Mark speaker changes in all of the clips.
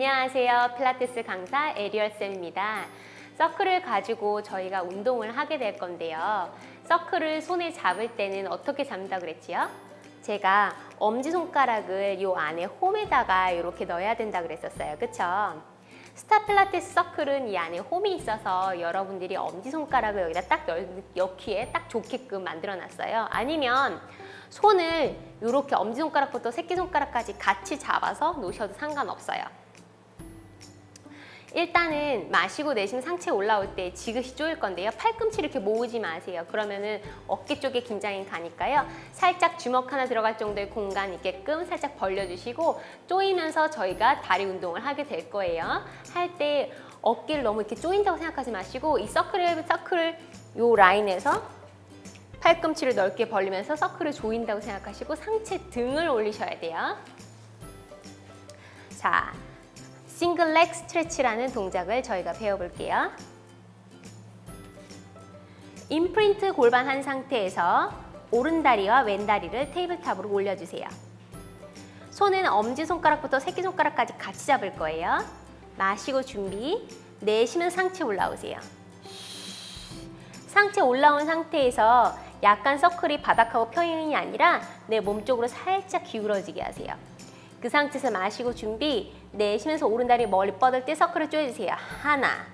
Speaker 1: 안녕하세요. 필라테스 강사 에리얼쌤입니다. 서클을 가지고 저희가 운동을 하게 될 건데요. 서클을 손에 잡을 때는 어떻게 잡는다 그랬지요? 제가 엄지손가락을 요 안에 홈에다가 이렇게 넣어야 된다 그랬었어요. 그쵸? 스타 필라테스 서클은 이 안에 홈이 있어서 여러분들이 엄지손가락을 여기다 딱 넣, 넣기에 딱 좋게끔 만들어 놨어요. 아니면 손을 이렇게 엄지손가락부터 새끼손가락까지 같이 잡아서 놓으셔도 상관없어요. 일단은 마시고 내쉬면 상체 올라올 때 지그시 조일 건데요. 팔꿈치 이렇게 모으지 마세요. 그러면은 어깨 쪽에 긴장이 가니까요. 살짝 주먹 하나 들어갈 정도의 공간 있게끔 살짝 벌려주시고 조이면서 저희가 다리 운동을 하게 될 거예요. 할 때 어깨를 너무 이렇게 조인다고 생각하지 마시고 이 서클을 서클을 요 라인에서 팔꿈치를 넓게 벌리면서 서클을 조인다고 생각하시고 상체 등을 올리셔야 돼요. 자, 싱글 렉 스트레치라는 동작을 저희가 배워볼게요. 임프린트 골반 한 상태에서 오른다리와 왼다리를 테이블탑으로 올려주세요. 손은 엄지손가락부터 새끼손가락까지 같이 잡을 거예요. 마시고 준비, 내쉬면 상체 올라오세요. 상체 올라온 상태에서 약간 서클이 바닥하고 평행이 아니라 내 몸쪽으로 살짝 기울어지게 하세요. 그 상태에서 마시고 준비, 내쉬면서 오른 다리 멀리 뻗을 때 서클을 쪼여주세요. 하나,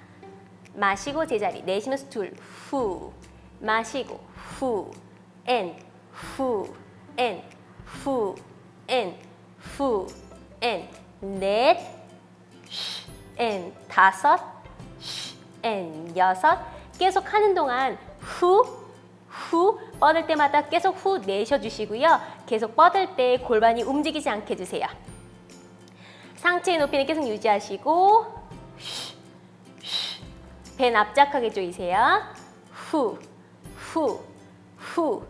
Speaker 1: 마시고 제자리, 내쉬면서 둘, 후, 마시고, 후, 엔, 후, 엔, 후, 엔, 후, 엔, 넷, 쉬, 엔, 다섯, 쉬, 엔, 여섯. 계속 하는 동안 후, 후 뻗을 때마다 계속 후 내쉬어주시고요. 계속 뻗을 때 골반이 움직이지 않게 해주세요. 상체의 높이는 계속 유지하시고. 배 납작하게 조이세요. 후, 후, 후,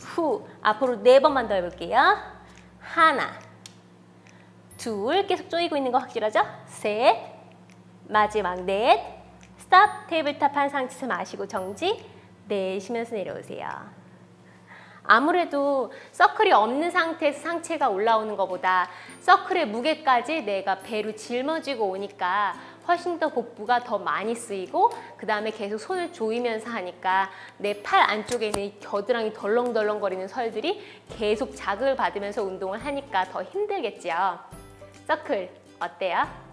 Speaker 1: 후. 앞으로 네 번만 더 해볼게요. 하나, 둘. 계속 조이고 있는 거 확실하죠? 셋, 마지막 넷. 스탑. 테이블탑 한 상태에서 마시고 정지. 내쉬면서 내려오세요. 아무래도 서클이 없는 상태에서 상체가 올라오는 것보다 서클의 무게까지 내가 배로 짊어지고 오니까 훨씬 더 복부가 더 많이 쓰이고 그 다음에 계속 손을 조이면서 하니까 내 팔 안쪽에 있는 이 겨드랑이 덜렁덜렁 거리는 설들이 계속 자극을 받으면서 운동을 하니까 더 힘들겠죠. 서클 어때요?